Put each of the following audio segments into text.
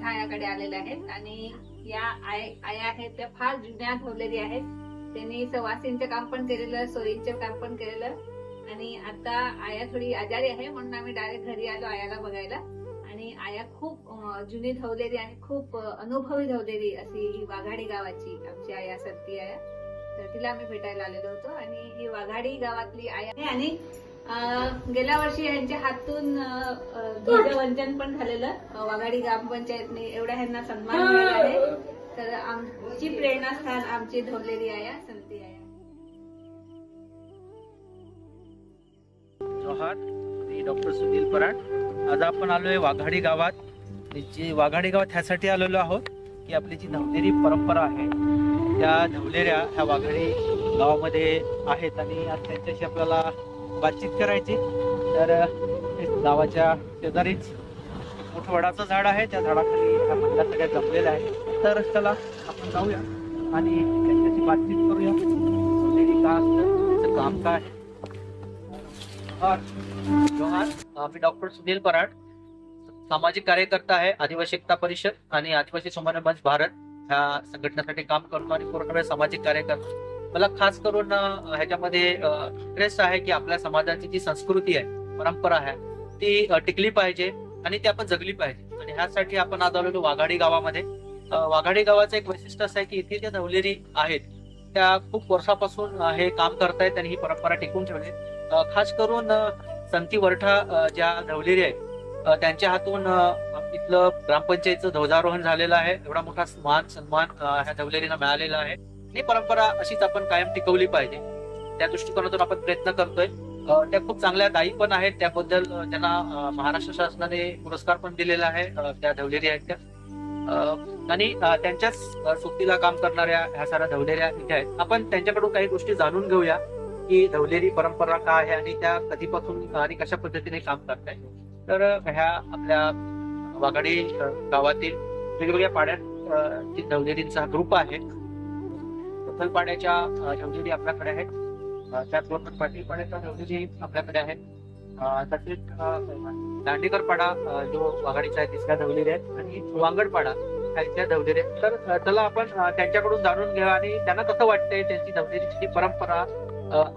आम्ही आलेल्या आहेत आणि या आया आहेत त्या फार जुन्या ठेवलेली आहेत. त्यांनी सवासींचं काम पण केलेलं सोयींचं काम पण केलेलं. आणि आता आया थोडी आजारी आहे म्हणून आम्ही डायरेक्ट घरी आलो आयाला बघायला. आणि आया खूप जुनी धावलेली आणि खूप अनुभवी धावलेली अशी ही वाघाडी गावाची आमची आया सत्ती आया. तर तिला आम्ही भेटायला आलेलो होतो. आणि ही वाघाडी गावातली आया आहे आणि गेल्या वर्षी यांच्या हातून ध्वजवंचन पण झालेलं. वाघाडी ग्रामपंचायतने एवढा ह्यांना सन्मान मिळाला आहे. तर आमची प्रेरणास्थान आमची धवलेली आया संती आया जोहार मी डॉक्टर सुनील पराड आज आपण आलोय वाघाडी गावात. जी वाघाडी गावात ह्यासाठी आलेलो आहोत की आपली जी धवलेरी परंपरा आहे त्या धवलेऱ्या ह्या वाघाडी गावामध्ये आहेत आणि आज त्यांच्याशी आपल्याला बातचीत करायची. तर गावाच्या शेजारीच मोठं झाड आहे. त्या झाडाखाली ह्या महिला सगळ्या जमलेल्या आहेत. तर चला आपण जाऊया आणि त्यांच्याशी बातचीत करूया. का असतं? काम काय मी डॉक्टर सुनील पराड सामाजिक कार्यकर्ता आहे आदिवासिकता परिषद आणि आदिवासी समन्वय मंच भारत. ह्या संघटनेसाठी काम करतो आणि पूर्ण वेळ सामाजिक कार्य करतो मला खास करून ह्याच्यामध्ये इंटरेस्ट आहे की आपल्या समाजाची जी संस्कृती आहे परंपरा आहे ती टिकली पाहिजे आणि ती आपण जगली पाहिजे. आणि ह्यासाठी आपण आज आलेलो वाघाडी गावामध्ये. वाघाडी गावाचं एक वैशिष्ट्य असं आहे की इथे ज्या धवलेरी आहेत त्या खूप वर्षापासून हे काम करतायत आणि ही परंपरा टिकून ठेवली खास करून संती वरठा ज्या धवलेरी आहेत त्यांच्या हातून इथलं ग्रामपंचायतचं ध्वजारोहण झालेलं आहे. एवढा मोठा मान सन्मान ह्या धवलेरींना मिळालेला आहे. ही परंपरा अशीच आपण कायम टिकवली पाहिजे. त्या दृष्टिकोनातून आपण प्रयत्न करतोय. त्या खूप चांगल्या दायी पण आहेत. त्याबद्दल त्यांना महाराष्ट्र शासनाने पुरस्कार पण दिलेला आहे. त्या धवलेरी आहेत त्या. आणि त्यांच्याच अ, सोबतीला काम करणाऱ्या ह्या साऱ्या धवलेऱ्या इथे आहेत. आपण त्यांच्याकडून काही गोष्टी जाणून घेऊया की धवलेरी परंपरा काय आहे आणि त्या कधीपासून आणि कशा पद्धतीने काम करताय. तर ह्या आपल्या वाघाडी गावातील वेगवेगळ्या पाड्यात धवलेरींचा ग्रुप आहे. पाड्याच्या धवलेरी आपल्याकडे आहेत. त्याचबरोबर पाटील पाड्याच्या धवलेरी आपल्याकडे आहेत. तसेच दांडेकर पाडा जो वाघाडीचा आहे तिसऱ्या धवलेरी आहेत आणि वांगडपाडा धवलेरी आहेत. तर चला आपण त्यांच्याकडून जाणून घ्या आणि त्यांना कसं वाटतंय त्यांची धवलेरीची जी परंपरा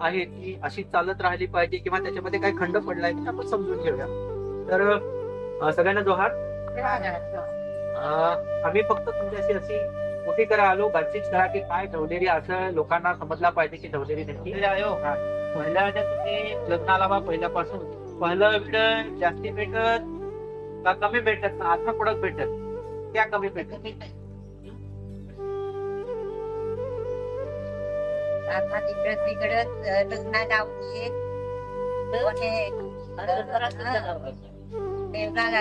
आहे ती अशी चालत राहिली पाहिजे किंवा त्याच्यामध्ये काही खंड पडलाय ते आपण समजून घेऊया. तर सगळ्यांना जोहार. आम्ही फक्त तुमच्याशी अशी मोठी करा आलो बातचीत करा की काय धवलेरी असं लोकांना समजला पाहिजे की धवलेरी नक्की आयो हा. पहिल्या तुम्ही लग्नाला बा पहिल्यापासून. पहिलं वेळ जास्ती भेटत का कमी भेटत? ना आता पडत भेटत? त्या कमी भेटत. आता तिकडे तिकडे लग्न लावते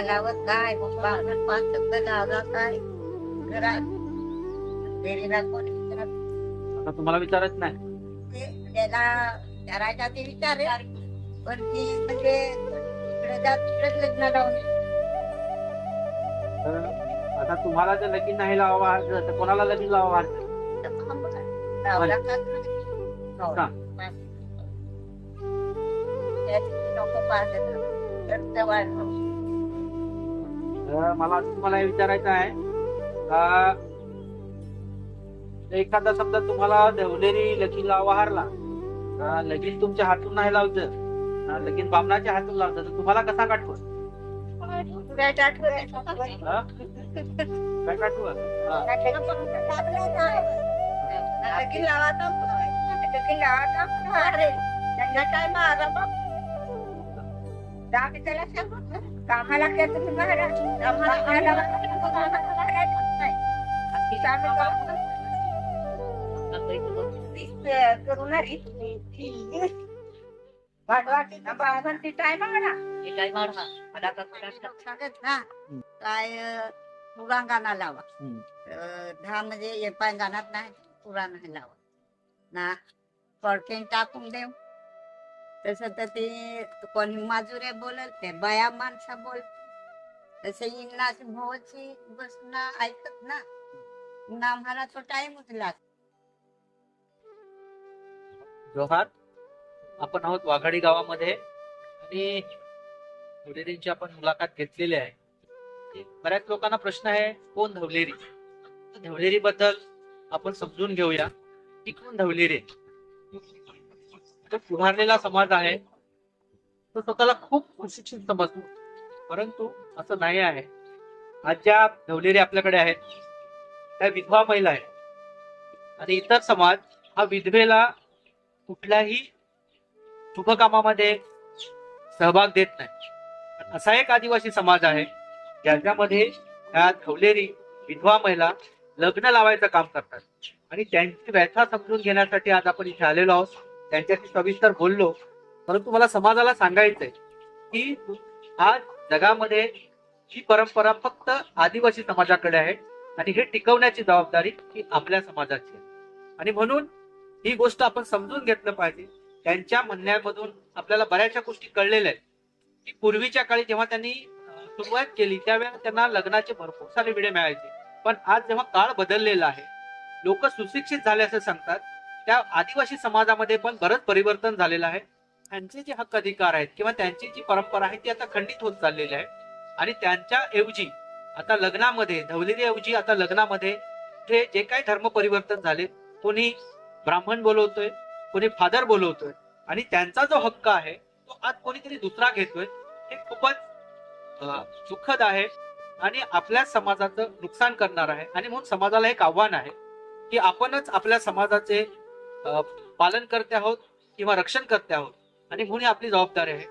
लावत काय? पाच शब्द लावला काय? घरात देवीला कोणी विचारत आता तुम्हाला विचारत नाही. नाही. त्याला ते विचारे पण ती म्हणजे इकडे जा तिकडेच लग्न लावून तर आता तुम्हाला जर लगीन नाही लावा तर कोणाला लगीन लावा का नवरा. त्याची पाहतात तर मला असं तुम्हाला हे विचारायचं आहे. का एखादा समजा तुम्हाला धवलेरी लगीन लावा हारला अं, लगीन तुमच्या हातून नाही लावतं लगीन बामणाच्या हातून लावतं तर तुम्हाला कसा हा? काय काटवत. लगीन लावायचा लगीन लावायचा अरे त्यांना काय मारा बाप त्याला सांगू. कामाला काय तुम्ही महाराज कामाला काय लावायचं? कामाला महाराज नाही. आम्ही काम- तीच करू ना रे. वाटवाटी ना. बाळगंती काय ना पुरांगाना लावा. दहा म्हणजे गाणार नाही पुरा नाही. लावा. ना पडकेन टाकून देऊ. तसं तर ते कोणी माजुरे बोलल ते बाया माणसा बोल तसे इंग्नाच भावाची बसणं ऐकत ना. ना आम्हाला तो टाइमच लाग जोहार आपण आहोत वाघाडी गावामध्ये आणि धवलेरींची आपण मुलाखत घेतलेली आहे. बऱ्याच लोकांना प्रश्न आहे कोण धवलेरी? धवलेरी बद्दल आपण समजून घेऊया की कोण धवलेरी तो सुधारलेला समाज आहे. तो स्वतःला खूप सुशिक्षित समजतो परंतु असं नाही आहे. आज ज्या धवलेरी आपल्याकडे आहेत त्या विधवा महिला आहेत. आणि इतर समाज हा विधवेला कुठल्याही शुभकामामध्ये सहभाग देत नाही. असा एक आदिवासी समाज आहे ज्याच्यामध्ये ह्या धवलेरी विधवा महिला लग्न लावायचं काम करतात. आणि त्यांची व्यथा समजून घेण्यासाठी आज आपण इथे आलेलो आहोत. त्यांच्याशी सविस्तर बोललो परंतु मला समाजाला सांगायचंय की आज जगामध्ये ही परंपरा फक्त आदिवासी समाजाकडे आहे आणि हे टिकवण्याची जबाबदारी ही आपल्या समाजाची आहे. आणि म्हणून ही गोष्ट आपण समजून घेतलं पाहिजे. त्यांच्या म्हणण्यामधून आपल्याला बऱ्याचशा गोष्टी कळलेल्या आहेत. की पूर्वीच्या काळी जेव्हा त्यांनी सुरुवात केली त्यावेळेला त्यांना लग्नाचे भरपूर सारे विडे मिळायचे. पण आज जेव्हा काळ बदललेला आहे लोक सुशिक्षित झाले असं सांगतात. त्या आदिवासी समाजामध्ये पण बरंच परिवर्तन झालेलं आहे. त्यांचे जे हक्क अधिकार आहेत किंवा त्यांची जी परंपरा आहे ती आता खंडित होत चाललेली आहे. आणि त्यांच्या ऐवजी आता लग्नामध्ये धवलेरी ऐवजी आता लग्नामध्ये जे जे काही धर्म परिवर्तन झाले कोणी ब्राह्मण बोलवतोय कोणी फादर बोलवतोय आणि त्यांचा जो हक्क आहे तो आज कोणीतरी दुसरा घेतोय हे खूपच सुखद दुःखद आहे आणि आपल्या समाजाचं नुकसान करणार आहे. आणि म्हणून समाजाला एक आव्हान आहे की आपणच आपल्या समाजाचे पालन करते आहोत किंवा रक्षण करते आहोत. आणि म्हणून आपली जबाबदारी आहे.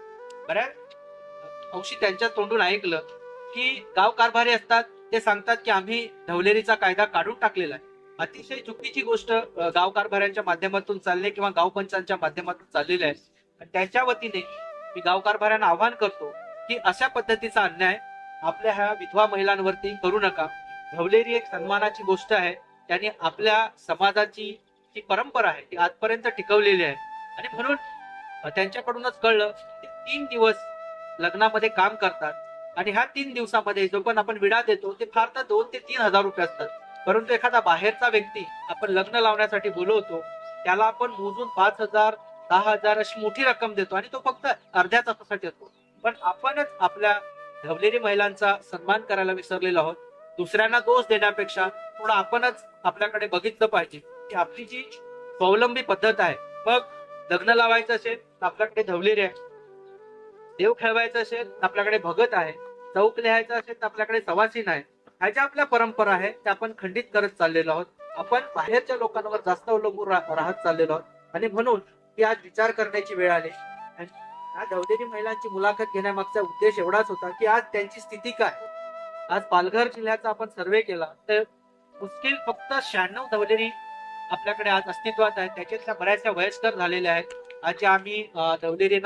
बऱ्याच अंशी त्यांच्या तोंडून ऐकलं की गाव कारभारी असतात ते सांगतात की आम्ही धवलेरीचा कायदा काढून टाकलेला आहे. अतिशय चुकीची गोष्ट गाव कारभाऱ्यांच्या माध्यमातून चालले किंवा गाव पंचांच्या माध्यमातून चाललेली आहे. त्यांच्या त्याच्या वतीने मी गाव कारभाऱ्यांना आवाहन करतो की अशा पद्धतीचा अन्याय आपल्या ह्या विधवा महिलांवरती करू नका. धवलेरी एक सन्मानाची गोष्ट आहे. त्यांनी आपल्या समाजाची जी परंपरा आहे ती आजपर्यंत टिकवलेली आहे. आणि म्हणून त्यांच्याकडूनच कळलं की तीन दिवस लग्नामध्ये काम करतात. आणि ह्या तीन दिवसामध्ये जो पण आपण विडा देतो ते फार तर दोन ते तीन हजार रुपये असतात. परंतु एखादा बाहेरचा व्यक्ती आपण लग्न लावण्यासाठी बोलवतो त्याला आपण मोजून पाच हजार दहा हजार अशी मोठी रक्कम देतो आणि तो फक्त अर्ध्या तासासाठी असतो पण आपणच आपल्या धवलेरी महिलांचा सन्मान करायला विसरलेलो आहोत. दुसऱ्यांना दोष देण्यापेक्षा थोडं आपणच आपल्याकडे बघितलं पाहिजे की आपली जी स्वावलंबी पद्धत आहे मग लग्न लावायचं असेल तर आपल्याकडे धवलेरी आहे देव खेळवायचं असेल तर आपल्याकडे भगत आहे चौक लिहायचं असेल तर आपल्याकडे सवासीन आहे ह्या ज्या आपल्या परंपरा आहे त्या आपण खंडित करत चाललेलो आहोत. आपण बाहेरच्या लोकांवर जास्त अवलंबून राहत चाललेलो आहोत. आणि म्हणून ती आज विचार करण्याची वेळ आली. आणि या धवलेरी महिलांची मुलाखत घेण्यामागचा उद्देश एवढाच होता की आज त्यांची स्थिती काय? आज पालघर जिल्ह्याचा आपण सर्वे केला तर मुश्किल फक्त शहाण्णव धवलेरी आपल्याकडे आज अस्तित्वात आहेत त्याच्यातल्या बऱ्याचशा वयस्कर झालेल्या आहेत. आज ज्या आम्ही अं,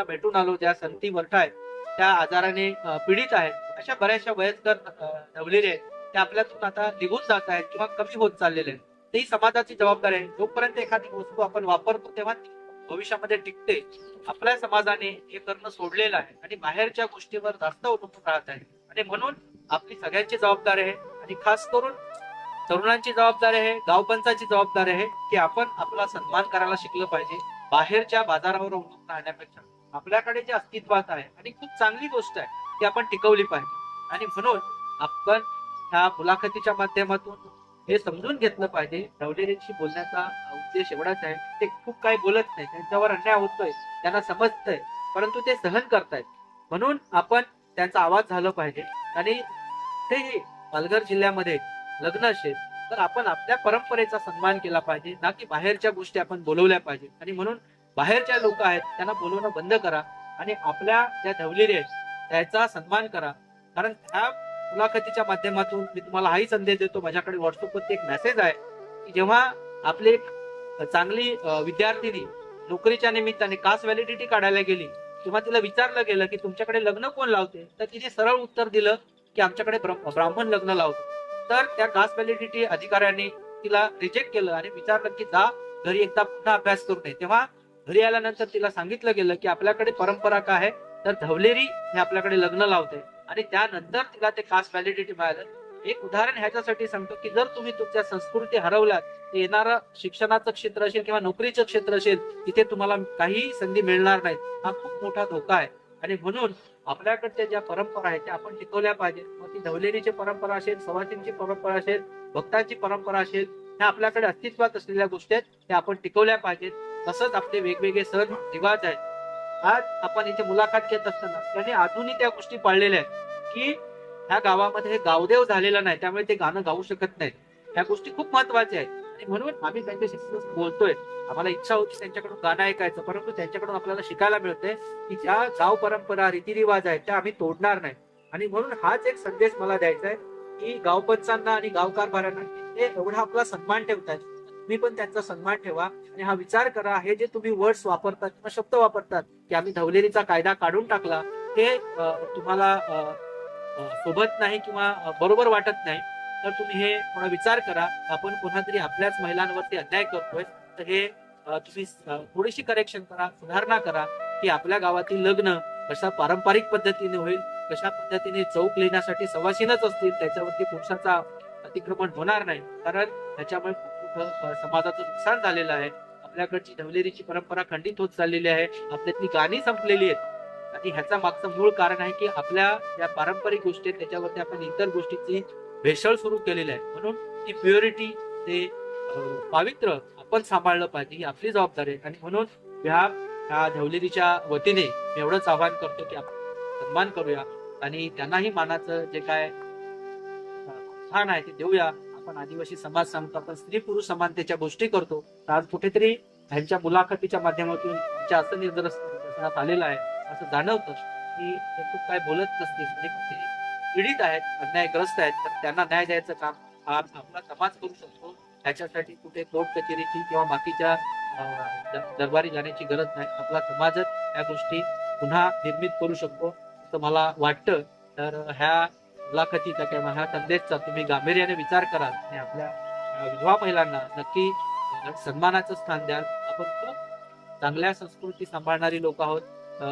भेटून आलो ज्या संती वरठा आहेत त्या आजाराने पीडित आहेत. अशा बऱ्याचशा वयस्कर अं, आहेत. त्या आपल्यातून आता निघून जात आहेत किंवा कमी होत चाललेले आहेत. ती समाजाची जबाबदारी आहे. जोपर्यंत एखादी वस्तू आपण वापरतो तेव्हा ती भविष्यामध्ये टिकते. आपल्या समाजाने हे करणं सोडलेलं आहे आणि बाहेरच्या गोष्टीवर जास्त अवलंबून राहत आहे. आणि म्हणून आपली सगळ्यांची जबाबदारी आहे. आणि खास करून तरुणांची जबाबदारी आहे गावपंचाची जबाबदारी आहे की आपण आपला सन्मान करायला शिकलं पाहिजे बाहेरच्या बाजारावर अवलंबून राहण्यापेक्षा. आपल्याकडे जे अस्तित्वात आहे आणि खूप चांगली गोष्ट आहे ती आपण टिकवली पाहिजे. आणि म्हणून आपण ह्या मुलाखतीच्या माध्यमातून हे समजून घेतलं पाहिजे. रवलेरींशी बोलण्याचा उद्देश एवढाच आहे. ते खूप काही बोलत नाही. त्यांच्यावर अन्याय होतोय. त्यांना समजतंय. परंतु ते सहन करतायत. म्हणून आपण त्यांचा आवाज झालं पाहिजे. आणि तेही पालघर जिल्ह्यामध्ये लग्न असेल तर आपण आपल्या परंपरेचा सन्मान केला पाहिजे. ना की बाहेरच्या गोष्टी आपण बोलवल्या पाहिजे. आणि म्हणून बाहेरच्या लोक आहेत त्यांना बोलवणं बंद करा. आणि आपल्या ज्या धवलेरी आहेत त्याचा सन्मान करा. कारण त्या मुलाखतीच्या माध्यमातून मी तुम्हाला हाही संदेश देतो. माझ्याकडे व्हॉट्सअपवरती एक मेसेज आहे की जेव्हा आपली एक चांगली विद्यार्थिनी नोकरीच्या निमित्ताने कास्ट व्हॅलिडिटी काढायला गेली तेव्हा तिला विचारलं गेलं की तुमच्याकडे लग्न कोण लावते? तर तिने सरळ उत्तर दिलं की आमच्याकडे ब्राह्मण लग्न लावतो. तर त्या कास्ट व्हॅलिडिटी अधिकाऱ्यांनी तिला रिजेक्ट केलं आणि विचारलं की जा घरी एकदा पुन्हा अभ्यास करू नये. तेव्हा घरी आल्यानंतर तिला सांगितलं गेलं की आपल्याकडे परंपरा काय आहे? तर धवलेरी हे आपल्याकडे लग्न लावते. आणि त्यानंतर तिला ते कास्ट व्हॅलिडिटी मिळालं. एक उदाहरण ह्याच्यासाठी सांगतो की जर तुम्ही तुमच्या संस्कृती हरवल्यात तर येणारं शिक्षणाचं क्षेत्र असेल किंवा नोकरीचं क्षेत्र असेल तिथे तुम्हाला काही संधी मिळणार नाहीत. हा खूप मोठा धोका आहे. आणि म्हणून आपल्याकडच्या ज्या परंपरा आहेत त्या आपण टिकवल्या पाहिजेत. मग ती धवलेरीची परंपरा असेल सवासींची परंपरा असेल भक्तांची परंपरा असेल ह्या आपल्याकडे अस्तित्वात असलेल्या गोष्टी आहेत त्या आपण टिकवल्या पाहिजेत. तसंच आपले वेगवेगळे सण रिवाज आहेत. आज आपण इथे मुलाखत घेत असताना त्याने अजूनही त्या गोष्टी पाळलेल्या आहेत. की ह्या गावामध्ये हे गावदेव झालेला नाही त्यामुळे ते गाणं गाऊ शकत नाहीत. ह्या गोष्टी खूप महत्त्वाच्या आहेत. आणि म्हणून आम्ही त्यांच्याशी बोलतोय. आम्हाला इच्छा होती त्यांच्याकडून गाणं ऐकायचं परंतु त्यांच्याकडून आपल्याला शिकायला मिळतंय की ज्या गाव परंपरा रीतिरिवाज आहेत त्या आम्ही तोडणार नाही. आणि म्हणून हाच एक संदेश मला द्यायचा आहे की गावपंचांना आणि गाव कारभारांना ते एवढा आपला सन्मान ठेवतात. तुम्ही पण त्यांचा सन्मान ठेवा. आणि हा विचार करा हे जे तुम्ही वर्ड्स वापरतात किंवा शब्द वापरतात की आम्ही धवलेरीचा कायदा काढून टाकला हे तुम्हाला सोबत नाही किंवा बरोबर वाटत नाही तर तुम्ही हे थोडा विचार करा. आपण कोणातरी तरी आपल्याच महिलांवरती अन्याय करतोय तर हे तुम्ही थोडीशी करेक्शन करा सुधारणा करा की आपल्या गावातील लग्न कशा पारंपरिक पद्धतीने होईल कशा पद्धतीने चौक लिहिण्यासाठी सवासीनच असतील त्याच्यावरती पुरुषाचा अतिक्रमण होणार नाही कारण त्याच्यामुळे समाजाचं नुकसान झालेलं आहे. आपल्याकडची ढवलेरीची परंपरा खंडित होत चाललेली आहे. आपल्यातली गाणी संपलेली आहेत. आणि ह्याचा मागचं मूळ कारण आहे की आपल्या या पारंपरिक गोष्टी आहेत त्याच्यावरती आपण इतर गोष्टीची भेसळ सुरू केलेली आहे. म्हणून ती प्युरिटी ते पावित्र्य आपण सांभाळलं पाहिजे ही आपली जबाबदारी आहे. आणि म्हणून ह्या ह्या धवलेरीच्या वतीने मी एवढंच आवाहन करतो की आपण सन्मान करूया. आणि त्यांनाही मानाचं जे काय स्थान आहे ते देऊया. आपण आदिवासी समाज सांगतो आपण स्त्री पुरुष समानतेच्या गोष्टी करतो तर आज कुठेतरी ह्यांच्या मुलाखतीच्या माध्यमातून आमच्या असं निदर्शनात आलेलं आहे. असं जाणवतं की हे खूप काय बोलत नसतील म्हणजे पीडित आहेत अन्यायग्रस्त आहेत तर त्यांना न्याय द्यायचं काम हा आपला समाज करू शकतो. ह्याच्यासाठी कुठे कोर्ट कचेरीची किंवा बाकीच्या दरबारी जाण्याची गरज नाही. आपला समाजच या गोष्टी पुन्हा निर्मित करू शकतो असं मला वाटतं. तर ह्या मुलाखतीचा किंवा ह्या संदेशचा तुम्ही गांभीर्याने विचार कराल आणि आपल्या विधवा महिलांना नक्की सन्मानाचं स्थान द्याल. आपण खूप चांगल्या संस्कृती सांभाळणारी लोक आहोत.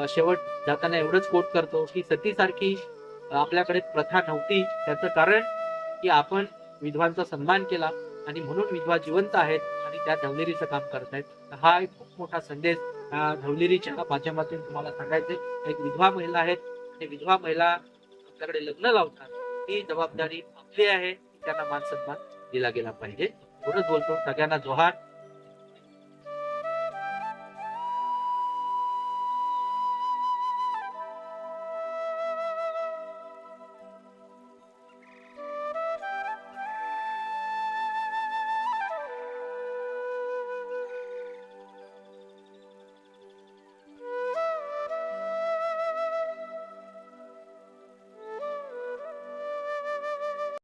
शेवट जाताना एवढंच कोट करतो की सतीसारखी आपल्याकडे प्रथा नव्हती. त्याचं कारण की आपण विधवांचा सन्मान केला आणि म्हणून विधवा जिवंत आहेत आणि त्या धवलेरीचं काम करतायत. आहेत हा एक खूप मोठा संदेश धवलेरीच्या माध्यमातून तुम्हाला सांगायचे एक विधवा महिला आहेत. आणि विधवा महिला आपल्याकडे लग्न लावतात ही जबाबदारी आपली आहे की त्यांना मान सन्मान दिला गेला पाहिजे. एवढंच बोलतो सगळ्यांना जोहार.